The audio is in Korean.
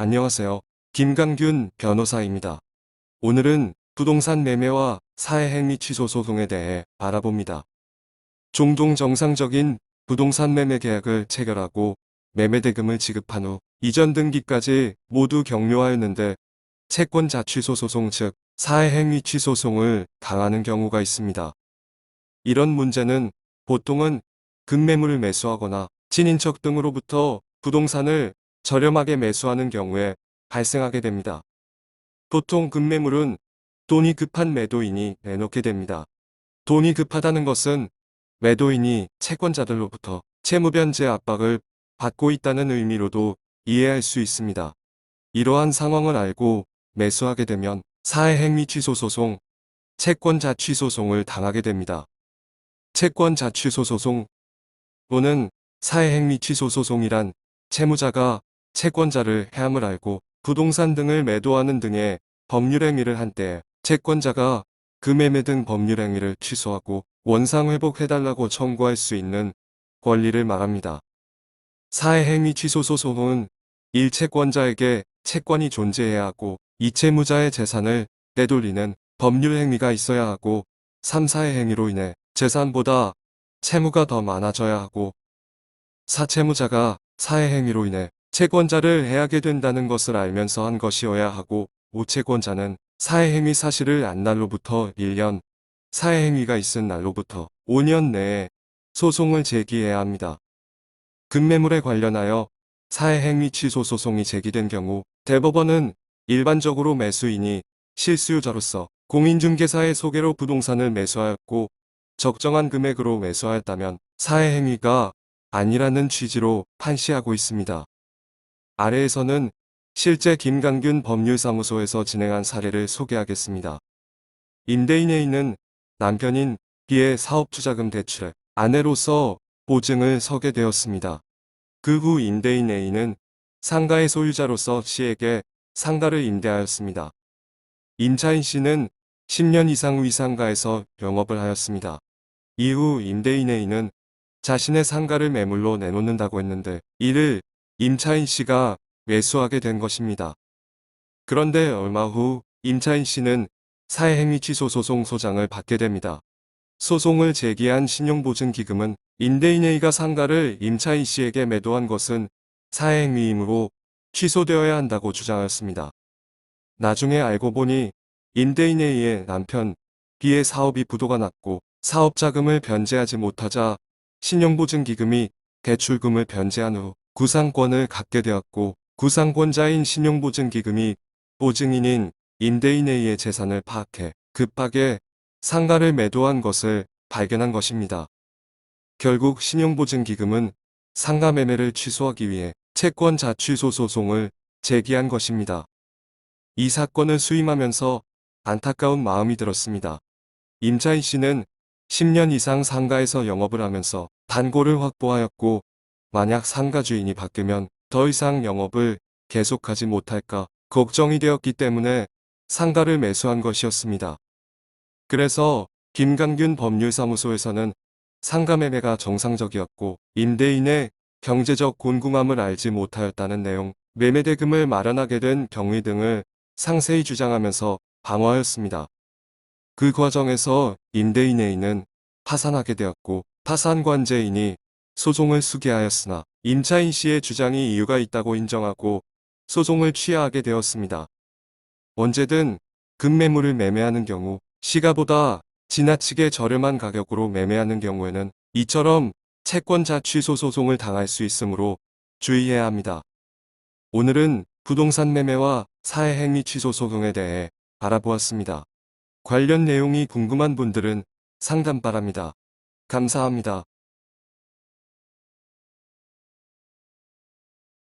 안녕하세요. 김강균 변호사입니다. 오늘은 부동산 매매와 사회행위 취소 소송에 대해 알아봅니다. 종종 정상적인 부동산 매매 계약을 체결하고 매매 대금을 지급한 후 이전 등기까지 모두 격려하였는데 채권 자 취소 소송 즉 사회행위 취소 소송을 당하는 경우가 있습니다. 이런 문제는 보통은 급매물을 매수하거나 친인척 등으로부터 부동산을 저렴하게 매수하는 경우에 발생하게 됩니다. 보통 급매물은 돈이 급한 매도인이 내놓게 됩니다. 돈이 급하다는 것은 매도인이 채권자들로부터 채무변제 압박을 받고 있다는 의미로도 이해할 수 있습니다. 이러한 상황을 알고 매수하게 되면 사회행위 취소 소송, 채권 자 취 소송을 당하게 됩니다. 채권 자취 소송 또는 사회행위 취소 소송이란 채무자가 채권자를 해함을 알고 부동산 등을 매도하는 등의 법률행위를 한때 채권자가 그 매매 등 법률행위를 취소하고 원상회복해달라고 청구할 수 있는 권리를 말합니다. 사회행위 취소 소송은 1채권자에게 채권이 존재해야 하고 이 채무자의 재산을 떼돌리는 법률행위가 있어야 하고 3, 사회행위로 인해 재산보다 채무가 더 많아져야 하고 사채무자가 사회행위로 인해 채권자를 해하게 된다는 것을 알면서 한 것이어야 하고 5채권자는 사회행위 사실을 안 날로부터 1년, 사회행위가 있은 날로부터 5년 내에 소송을 제기해야 합니다. 급매물에 관련하여 사회행위 취소 소송이 제기된 경우 대법원은 일반적으로 매수인이 실수요자로서 공인중개사의 소개로 부동산을 매수하였고 적정한 금액으로 매수하였다면 사회행위가 아니라는 취지로 판시하고 있습니다. 아래에서는 실제 김강균 법률사무소에서 진행한 사례를 소개하겠습니다. 임대인 A는 남편인 B의 사업투자금 대출에 아내로서 보증을 서게 되었습니다. 그 후 임대인 A는 상가의 소유자로서 C에게 상가를 임대하였습니다. 임차인 C는 10년 이상 후이 상가에서 영업을 하였습니다. 이후 임대인 A는 자신의 상가를 매물로 내놓는다고 했는데 이를 임차인 씨가 매수하게 된 것입니다. 그런데 얼마 후 임차인 씨는 사회행위 취소 소송 소장을 받게 됩니다. 소송을 제기한 신용보증기금은 임대인 A가 상가를 임차인 씨에게 매도한 것은 사회행위이므로 취소되어야 한다고 주장하였습니다. 나중에 알고 보니 임대인 A의 남편 B의 사업이 부도가 났고 사업 자금을 변제하지 못하자 신용보증기금이 대출금을 변제한 후 구상권을 갖게 되었고 구상권자인 신용보증기금이 보증인인 임대인 A의 재산을 파악해 급하게 상가를 매도한 것을 발견한 것입니다. 결국 신용보증기금은 상가 매매를 취소하기 위해 채권 자취소 소송을 제기한 것입니다. 이 사건을 수임하면서 안타까운 마음이 들었습니다. 임차인 씨는 10년 이상 상가에서 영업을 하면서 단골을 확보하였고 만약 상가 주인이 바뀌면 더 이상 영업을 계속하지 못할까 걱정이 되었기 때문에 상가를 매수한 것이었습니다. 그래서 김강균 법률사무소에서는 상가 매매가 정상적이었고 임대인의 경제적 곤궁함을 알지 못하였다는 내용, 매매 대금을 마련하게 된 경위 등을 상세히 주장하면서 방어하였습니다. 그 과정에서 임대인 A는 파산하게 되었고 파산관제인이 소송을 수기하였으나 임차인 씨의 주장이 이유가 있다고 인정하고 소송을 취하하게 되었습니다. 언제든 급매물을 매매하는 경우 시가보다 지나치게 저렴한 가격으로 매매하는 경우에는 이처럼 채권자 취소 소송을 당할 수 있으므로 주의해야 합니다. 오늘은 부동산 매매와 사회행위 취소 소송에 대해 알아보았습니다. 관련 내용이 궁금한 분들은 상담 바랍니다. 감사합니다.